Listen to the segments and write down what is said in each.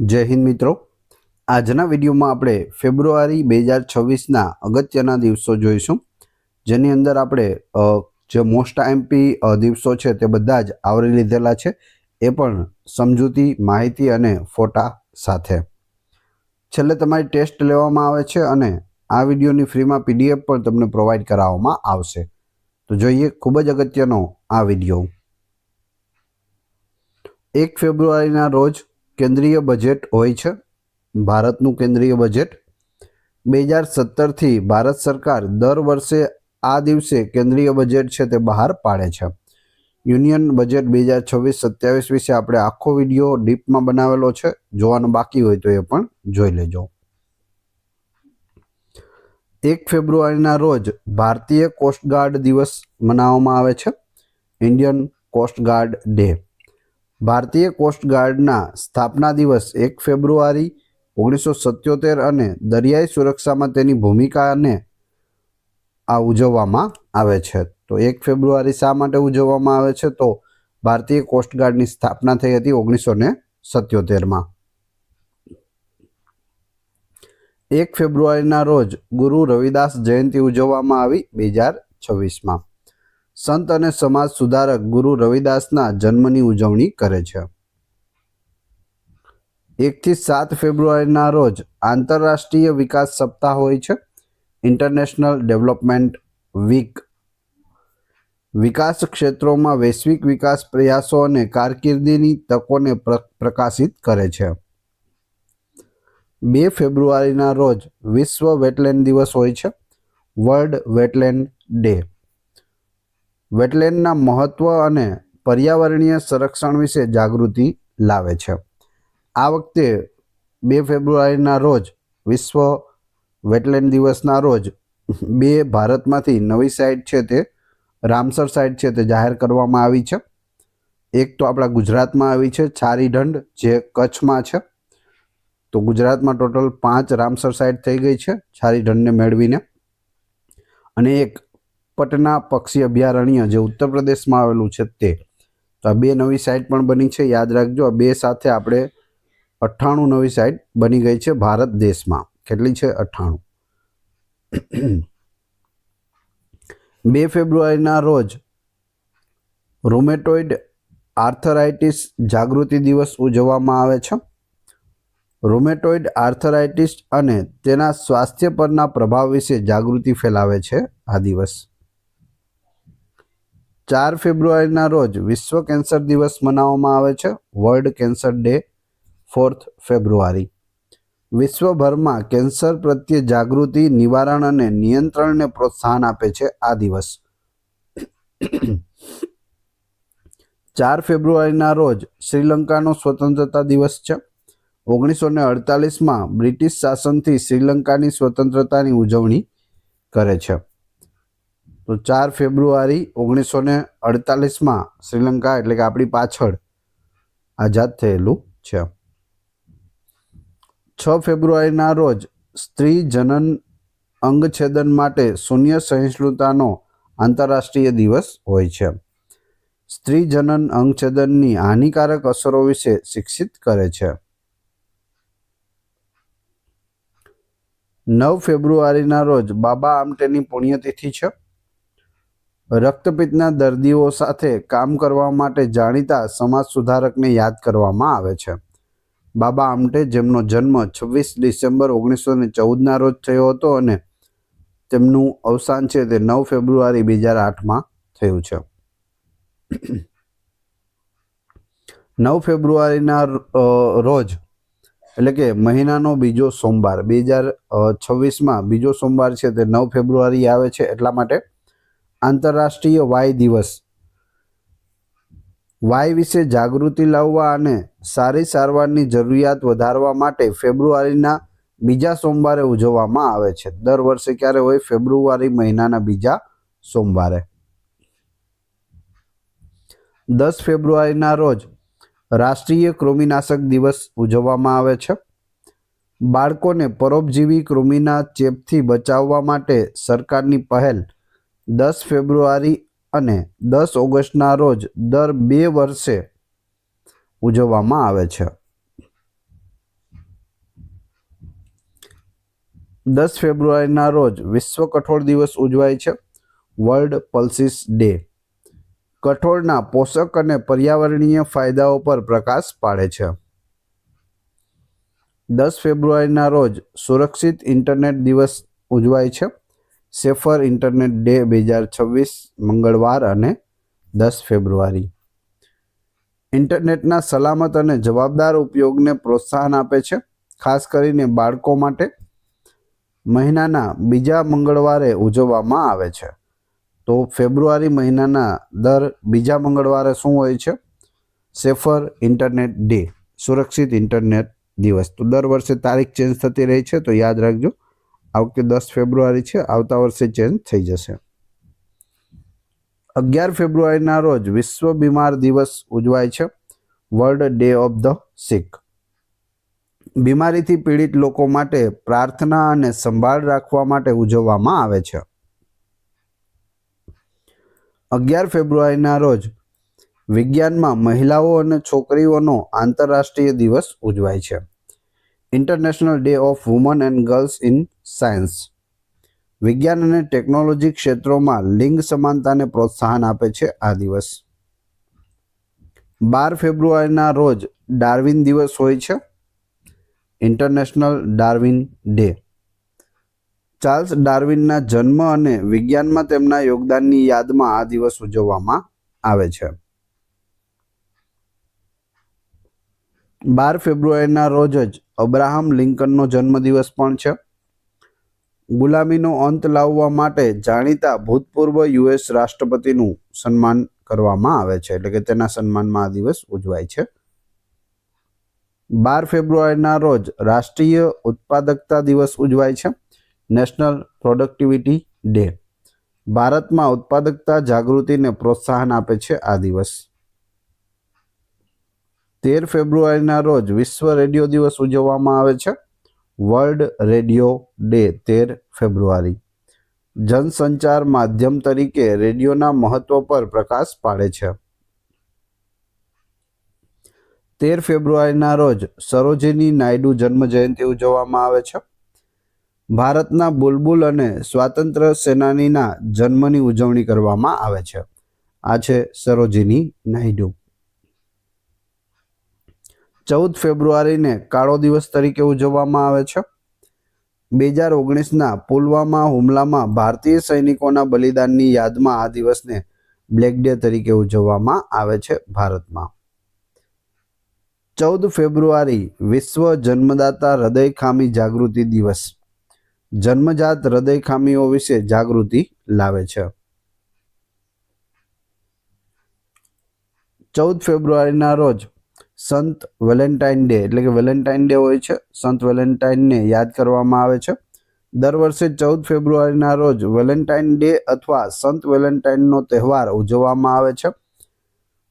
જય હિન્દ મિત્રો. આજના વિડીયોમાં આપણે ફેબ્રુઆરી બે હજાર છવ્વીસના અગત્યના દિવસો જોઈશું. જેની અંદર આપણે જે મોસ્ટ એમપી દિવસો છે તે બધા જ આવરી લીધેલા છે. એ પણ સમજૂતી, માહિતી અને ફોટા સાથે. છેલ્લે તમારી ટેસ્ટ લેવામાં આવે છે અને આ વિડીયોની ફ્રીમાં પીડીએફ પણ તમને પ્રોવાઈડ કરાવવામાં આવશે. તો જોઈએ ખૂબ જ અગત્યનો આ વીડિયો. એક ફેબ્રુઆરીના રોજ કેન્દ્રીય બજેટ હોય છે, ભારતનું કેન્દ્રીય બજેટ. બે હજાર સત્તરથી ભારત સરકાર દર વર્ષે આ દિવસે કેન્દ્રીય બજેટ છે તે બહાર પાડે છે. યુનિયન બજેટ બે હજાર છવ્વીસ સત્યાવીસ વિશે આપણે આખો વીડિયો ડીપમાં બનાવેલો છે, જોવાનું બાકી હોય તો એ પણ જોઈ લેજો. એક ફેબ્રુઆરીના રોજ ભારતીય કોસ્ટગાર્ડ દિવસ મનાવવામાં આવે છે, ઇન્ડિયન કોસ્ટગાર્ડ ડે. ભારતીય કોસ્ટગાર્ડના સ્થાપના દિવસ એક ફેબ્રુઆરી ઓગણીસો સત્યોતેર અને દરિયાઈ સુરક્ષામાં તેની ભૂમિકાને આ ઉજવવામાં આવે છે. તો એક ફેબ્રુઆરી શા માટે ઉજવવામાં આવે છે? તો ભારતીય કોસ્ટગાર્ડની સ્થાપના થઈ હતી ઓગણીસો ને સત્યોતેરમાં. એક ફેબ્રુઆરીના રોજ ગુરુ રવિદાસ જયંતિ ઉજવવામાં આવી બે હજાર છવ્વીસમાં. સંત અને સમાજ સુધારક ગુરુ રવિદાસના જન્મની ઉજવણી કરે છે. એકથી સાત ફેબ્રુઆરીના રોજ આંતરરાષ્ટ્રીય વિકાસ સપ્તાહ હોય છે. International development week. વિકાસ ક્ષેત્રોમાં વૈશ્વિક વિકાસ પ્રયાસો અને કારકિર્દીની તકોને પ્ર- પ્રકાશિત કરે છે. બે ફેબ્રુઆરીના રોજ વિશ્વ વેટલેન્ડ દિવસ હોય છે. World wetland day. વેટલેન્ડના મહત્વ અને પર્યાવરણીય સંરક્ષણ વિશે જાગૃતિ લાવે છે. આ વખતે બે ફેબ્રુઆરીના રોજ વિશ્વ વેટલેન્ડ દિવસના રોજ બે ભારતમાંથી નવી સાઇટ છે તે, રામસર સાઇટ છે તે જાહેર કરવામાં આવી છે. એક તો આપણા ગુજરાતમાં આવી છે છારીઢંડ જે કચ્છમાં છે. તો ગુજરાતમાં ટોટલ પાંચ રામસર સાઇટ થઈ ગઈ છે છારીઢંડને મેળવીને. અને એક પટના પક્ષી અભયારણ્ય જે ઉત્તર પ્રદેશમાં આવેલું છે તે. તો આ બે નવી સાઇટ પણ બની છે, યાદ રાખજો. આ બે સાથે આપણે અઠ્ઠાણું નવી સાઇટ બની ગઈ છે ભારત દેશમાં. કેટલી છે? અઠ્ઠાણું. બે ફેબ્રુઆરીના રોજ રોમેટોઇડ આર્થરાઇટિસ જાગૃતિ દિવસ ઉજવવામાં આવે છે. રોમેટોઇડ આર્થરાઇટિસ અને તેના સ્વાસ્થ્ય પરના પ્રભાવ વિશે જાગૃતિ ફેલાવે છે આ દિવસ. ચાર ફેબ્રુઆરીના રોજ વિશ્વ કેન્સર દિવસ મનાવવામાં આવે છે. World cancer day, fourth February. વિશ્વભરમાં કેન્સર પ્રત્યે જાગૃતિ, નિવારણ અને નિયંત્રણને પ્રોત્સાહન આપે છે આ દિવસ. ચાર ફેબ્રુઆરીના રોજ શ્રીલંકાનો સ્વતંત્રતા દિવસ છે. ઓગણીસો ને અડતાલીસમાં બ્રિટિશ શાસનથી શ્રીલંકાની સ્વતંત્રતાની ઉજવણી કરે છે. તો ચાર ફેબ્રુઆરી ઓગણીસો ને અડતાલીસમાં શ્રીલંકા એટલે કે આપણી પાછળ આઝાદ થયેલું છે. છ ફેબ્રુઆરીના રોજ સ્ત્રી જનન અંગછેદન માટે શૂન્ય સહિષ્ણુતાનો આંતરરાષ્ટ્રીય દિવસ હોય છે. સ્ત્રી જનન અંગછેદનની હાનિકારક અસરો વિશે શિક્ષિત કરે છે. નવ ફેબ્રુઆરીના રોજ બાબા આમટેની પુણ્યતિથિ છે. રક્તપિત્તના દર્દીઓ સાથે કામ કરવા માટે જાણીતા સમાજ સુધારકને યાદ કરવામાં આવે છે. બાબા આમટે જેમનો જન્મ છવ્વીસ ડિસેમ્બર ઓગણીસો ને ચૌદના રોજ થયો હતો અને તેમનું અવસાન છે તે નવ ફેબ્રુઆરી બે હજાર આઠમાં થયું છે. નવ ફેબ્રુઆરીના રોજ, એટલે કે મહિનાનો બીજો સોમવાર, બે હજાર છવ્વીસમાં બીજો સોમવાર છે તે નવ ફેબ્રુઆરી આવે છે એટલા માટે આંતરરાષ્ટ્રીય વાય દિવસ. વાય વિશે જાગૃતિ લાવવા અને સારી સારવારની જરૂરિયાત વધારવા માટે ફેબ્રુઆરીના બીજા સોમવારે ઉજવવામાં આવે છે. દર વર્ષે ક્યારે હોય? ફેબ્રુઆરી મહિનાના બીજા સોમવારે. દસ ફેબ્રુઆરીના રોજ રાષ્ટ્રીય કૃમિનાશક દિવસ ઉજવવામાં આવે છે. બાળકોને પરોપજીવી કૃમિના ચેપથી બચાવવા માટે સરકારની પહેલ દસ ફેબ્રુઆરી અને દસ ઓગસ્ટના રોજ દર બે વર્ષે ઉજવવામાં આવે છે. દસ ફેબ્રુઆરીના રોજ વિશ્વ કઠોળ દિવસ ઉજવાય છે. World pulses day. કઠોળના પોષક અને પર્યાવરણીય ફાયદાઓ પર પ્રકાશ પાડે છે. દસ ફેબ્રુઆરીના રોજ સુરક્ષિત ઇન્ટરનેટ દિવસ ઉજવાય છે. સેફર ઇન્ટરનેટ ડે બે હજાર છવ્વીસ મંગળવાર અને દસ ફેબ્રુઆરી. ઇન્ટરનેટના સલામત અને જવાબદાર ઉપયોગને પ્રોત્સાહન આપે છે, ખાસ કરીને બાળકો માટે મહિનાના બીજા મંગળવારે ઉજવવામાં આવે છે. તો ફેબ્રુઆરી મહિનાના દર બીજા મંગળવારે શું હોય છે? સેફર ઇન્ટરનેટ ડે, સુરક્ષિત ઇન્ટરનેટ દિવસ. તો દર વર્ષે તારીખ ચેન્જ થતી રહી છે, તો યાદ રાખજો. આ વખતે દસ ફેબ્રુઆરી છે, આવતા વર્ષે ચેન્જ થઈ જશે. અગિયાર ફેબ્રુઆરીના રોજ વિશ્વ બીમાર દિવસ ઉજવાય છે world day of the sick બીમારીથી પીડિત લોકો માટે પ્રાર્થના અને સંભાળ રાખવા માટે ઉજવવામાં આવે છે. અગિયાર ફેબ્રુઆરીના રોજ વિજ્ઞાનમાં મહિલાઓ અને છોકરીઓનો આંતરરાષ્ટ્રીય દિવસ ઉજવાય છે. International day of woman and girls in science. વિજ્ઞાન અને ટેકનોલોજી ક્ષેત્રોમાં લિંગ સમાનતાને પ્રોત્સાહન આપે છે આ દિવસ. બાર ફેબ્રુઆરીના રોજ ડાર્વિન દિવસ હોય છે. International Darwin day. ચાર્લ્સ ડાર્વિનના જન્મ અને વિજ્ઞાનમાં તેમના યોગદાનની યાદમાં આ દિવસ ઉજવવામાં આવે છે. બાર ફેબ્રુઆરીના રોજ જ અબ્રાહમ લિંકનનો જન્મદિવસ પણ છે. ગુલામીનો અંત લાવવા માટે જાણીતા ભૂતપૂર્વ યુએસ રાષ્ટ્રપતિનું સન્માન કરવામાં આવે છે. એટલે કે તેના સન્માનમાં આ દિવસ ઉજવાય છે. બાર ફેબ્રુઆરીના રોજ રાષ્ટ્રીય ઉત્પાદકતા દિવસ ઉજવાય છે. National productivity day. ભારતમાં ઉત્પાદકતા જાગૃતિને પ્રોત્સાહન આપે છે આ દિવસ. તેર ફેબ્રુઆરીના રોજ વિશ્વ રેડિયો દિવસ ઉજવવામાં આવે છે. વર્લ્ડ રેડિયો ડે તેર ફેબ્રુઆરી. જનસંચાર માધ્યમ તરીકે રેડિયોના મહત્વ પર પ્રકાશ પાડે છે. તેર ફેબ્રુઆરીના રોજ સરોજિની નાયડુ જન્મ જયંતિ ઉજવવામાં આવે છે. ભારતના બુલબુલ અને સ્વાતંત્ર્ય સેનાનીના જન્મની ઉજવણી કરવામાં આવે છે. આ છે સરોજિની નાયડુ. ચૌદ ફેબ્રુઆરીને કાળો દિવસ તરીકે ઉજવવામાં આવે છે. બે હજાર ઓગણીસના પુલવામા હુમલામાં ભારતીય સૈનિકોના બલિદાનની યાદમાં આ દિવસને બ્લેક ડે તરીકે ઉજવવામાં આવે છે ભારતમાં. ચૌદ ફેબ્રુઆરી વિશ્વ જન્મદાતા હૃદય ખામી જાગૃતિ દિવસ. જન્મજાત હૃદય ખામીઓ વિશે જાગૃતિ લાવે છે. ચૌદ ફેબ્રુઆરીના રોજ સંત વેલેન્ટાઇન ડે, એટલે કે વેલેન્ટાઇન ડે હોય છે, સંત વેલેન્ટાઇનને યાદ કરવામાં આવે છે. દર વર્ષે ચૌદ ફેબ્રુઆરીના રોજ વેલેન્ટાઇન ડે અથવા સંત વેલેન્ટાઇનનો તહેવાર ઉજવવામાં આવે છે.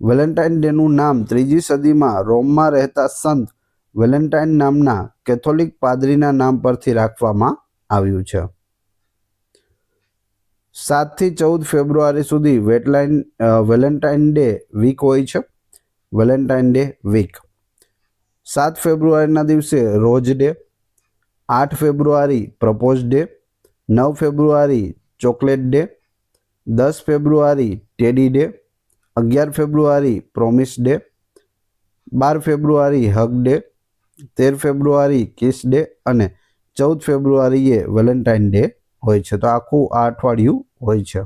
વેલેન્ટાઇન ડેનું નામ ત્રીજી સદીમાં રોમમાં રહેતા સંત વેલેન્ટાઇન નામના કેથોલિક પાદરીના નામ પરથી રાખવામાં આવ્યું છે. સાતથી ચૌદ ફેબ્રુઆરી સુધી વેટલાઇન વેલેન્ટાઇન ડે વીક હોય છે. Valentine day week. સાત ફેબ્રુઆરીના દિવસે રોજ ડે, આઠ ફેબ્રુઆરી પ્રપોઝ ડે, નવ ફેબ્રુઆરી ચોકલેટ ડે, દસ ફેબ્રુઆરી ટેડી ડે, અગિયાર ફેબ્રુઆરી પ્રોમિસ ડે, બાર ફેબ્રુઆરી હગ ડે, તેર ફેબ્રુઆરી કિસ ડે અને ચૌદ ફેબ્રુઆરીએ વેલેન્ટાઇન ડે હોય છે. તો આખું આ અઠવાડિયું હોય છે.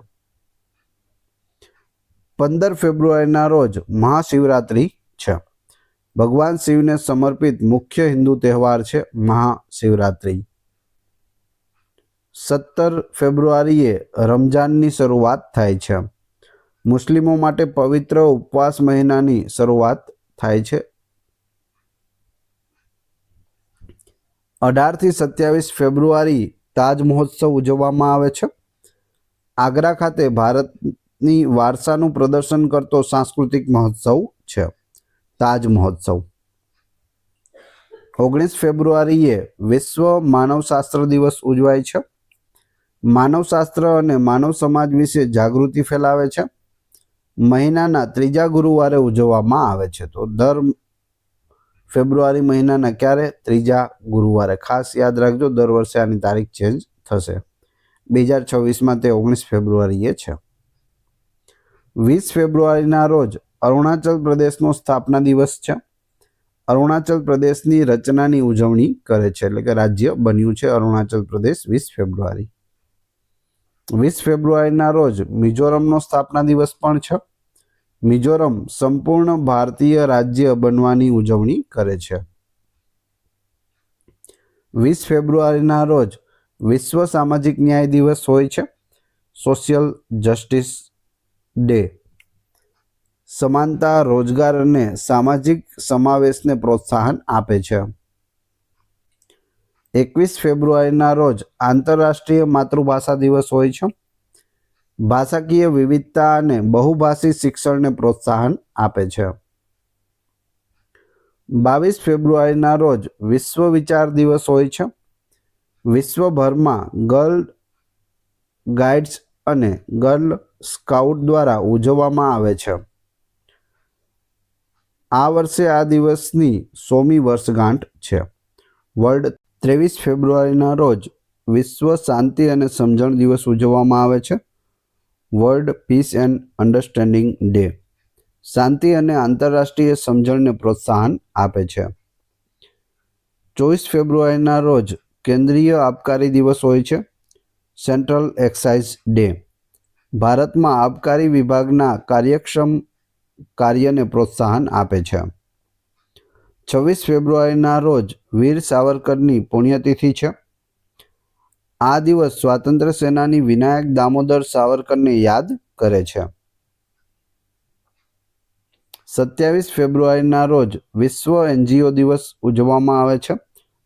પંદર ફેબ્રુઆરીના રોજ મહાશિવરાત્રિ છે. ભગવાન શિવને સમર્પિત મુખ્ય હિન્દુ તહેવાર છે મહાશિવરાત્રિ. સત્તર ફેબ્રુઆરીએ રમજાનની શરૂઆત થાય છે. મુસ્લિમો માટે પવિત્ર ઉપવાસ મહિનાની શરૂઆત થાય છે. અઢારથી સત્યાવીસ ફેબ્રુઆરી તાજ મહોત્સવ ઉજવવામાં આવે છે. આગ્રા ખાતે ભારતની વારસાનું પ્રદર્શન કરતો સાંસ્કૃતિક મહોત્સવ છે. તાજ મહોત્સવ. ઓગણીસ ફેબ્રુઆરીએ વિશ્વ માનવશાસ્ત્ર દિવસ ઉજવાય છે. માનવશાસ્ત્ર અને માનવ સમાજ વિશે જાગૃતિ ફેલાવે છે. મહિનાના ત્રીજા ગુરુવારે ઉજવવામાં આવે છે. તો દર ફેબ્રુઆરી મહિનાના ક્યારે? ત્રીજા ગુરુવારે. ખાસ યાદ રાખજો, દર વર્ષે આની તારીખ ચેન્જ થશે. બે હજાર છવ્વીસમાં તે ઓગણીસ ફેબ્રુઆરીએ છે. વીસ ફેબ્રુઆરીના રોજ અરુણાચલ પ્રદેશનો સ્થાપના દિવસ છે. અરુણાચલ પ્રદેશની રચનાની ઉજવણી કરે છે. એટલે કે રાજ્ય બન્યું છે અરુણાચલ પ્રદેશ વીસ ફેબ્રુઆરી. વીસ ફેબ્રુઆરીના રોજ મિઝોરમનો સ્થાપના દિવસ પણ છે. મિઝોરમ સંપૂર્ણ ભારતીય રાજ્ય બનવાની ઉજવણી કરે છે. વીસ ફેબ્રુઆરીના રોજ વિશ્વ સામાજિક ન્યાય દિવસ હોય છે. Social justice day. સમાનતા, રોજગાર અને સામાજિક સમાવેશને પ્રોત્સાહન આપે છે. એકવીસ ફેબ્રુઆરીના રોજ આંતરરાષ્ટ્રીય માતૃભાષા દિવસ હોય છે. ભાષાકીય વિવિધતા અને બહુભાષી શિક્ષણને પ્રોત્સાહન આપે છે. બાવીસ ફેબ્રુઆરીના રોજ વિશ્વ વિચાર દિવસ હોય છે. વિશ્વભરમાં ગર્લ ગાઈડ્સ અને ગર્લ સ્કાઉટ દ્વારા ઉજવવામાં આવે છે. આ વર્ષે આ દિવસની સોમી વર્ષગાંઠ છે. વર્લ્ડ ત્રેવીસ ફેબ્રુઆરીના રોજ વિશ્વ શાંતિ અને સમજણ દિવસ ઉજવવામાં આવે છે. World peace and understanding day શાંતિ અને આંતરરાષ્ટ્રીય સમજણને પ્રોત્સાહન આપે છે. ચોવીસ ફેબ્રુઆરીના રોજ કેન્દ્રીય આબકારી દિવસ હોય છે. Central excise day. ભારતમાં આબકારી વિભાગના કાર્યક્ષમ કાર્યને પ્રોત્સાહન આપે છે. છવ્વીસ ફેબ્રુઆરીના રોજ વીર સાવરકરની પુણ્યતિથિ છે. આ દિવસ સ્વાતંત્ર્ય સેનાની વિનાયક દામોદર સાવરકરને યાદ કરે છે. સત્યાવીસ ફેબ્રુઆરીના રોજ વિશ્વ એનજીઓ દિવસ ઉજવવામાં આવે છે.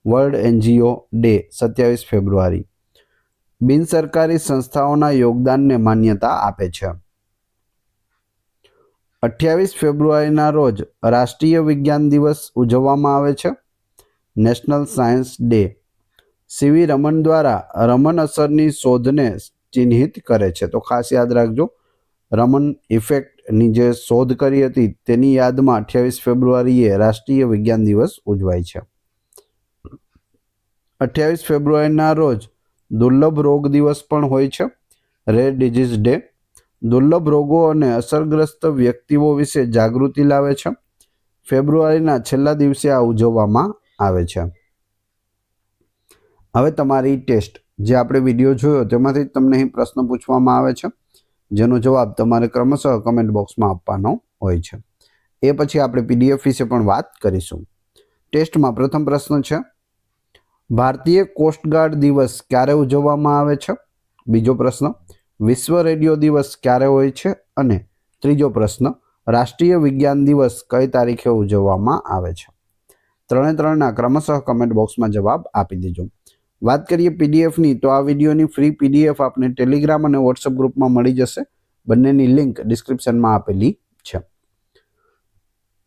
વર્લ્ડ એનજીઓ ડે, સત્યાવીસ ફેબ્રુઆરી. બિનસરકારી સંસ્થાઓના યોગદાનને માન્યતા આપે છે. અઠ્યાવીસ ફેબ્રુઆરીના રોજ રાષ્ટ્રીય વિજ્ઞાન દિવસ ઉજવવામાં આવે છે. National science day. C V Raman દ્વારા રમન અસરની શોધને ચિહ્નિત કરે છે. તો ખાસ યાદ રાખજો રમન ઇફેક્ટની જે શોધ કરી હતી તેની યાદમાં અઠ્યાવીસ ફેબ્રુઆરીએ રાષ્ટ્રીય વિજ્ઞાન દિવસ ઉજવાય છે. અઠ્યાવીસ ફેબ્રુઆરીના રોજ દુર્લભ રોગ દિવસ પણ હોય છે. રેર ડિઝીઝ ડે દુર્લભ રોગો અને અસરગ્રસ્ત વ્યક્તિઓ વિશે જાગૃતિ લાવે છે. ફેબ્રુઆરીના છેલ્લા દિવસે આ ઉજવવામાં આવે છે. હવે તમારી ટેસ્ટ. જે આપણે વીડિયો જોયો, તેમાંથી તમને અહીં પ્રશ્ન પૂછવામાં આવે છે. જેનો જવાબ તમારે ક્રમશઃ કમેન્ટ બોક્સમાં આપવાનો હોય છે. એ પછી આપણે પીડીએફ વિશે પણ વાત કરીશું. ટેસ્ટમાં પ્રથમ પ્રશ્ન છે ભારતીય કોસ્ટગાર્ડ દિવસ ક્યારે ઉજવવામાં આવે છે? બીજો પ્રશ્ન, વિશ્વ રેડિયો દિવસ ક્યારે હોય છે? અને ત્રીજો પ્રશ્ન, રાષ્ટ્રીય વિજ્ઞાન દિવસ કઈ તારીખે ઉજવવામાં આવે છે? ત્રણે ત્રણના ક્રમશઃ કમેન્ટ બોક્સમાં જવાબ આપી દેજો. વાત કરીએ પીડીએફની તો આ વિડીયોની ફ્રી પીડીએફ આપને ટેલિગ્રામ અને વોટ્સઅપ ગ્રુપમાં મળી જશે. બંનેની લિંક ડિસ્ક્રિપ્શનમાં આપેલી છે.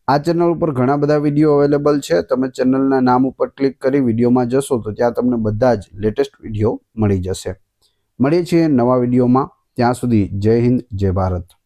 આ ચેનલ ઉપર ઘણા બધા વીડિયો અવેલેબલ છે. તમે ચેનલના નામ ઉપર ક્લિક કરી વિડીયોમાં જશો તો ત્યાં તમને બધા જ લેટેસ્ટ વીડિયો મળી જશે. મળીએ છીએ નવા વિડીયોમાં ત્યાં સુધી જય હિન્દ, જય ભારત.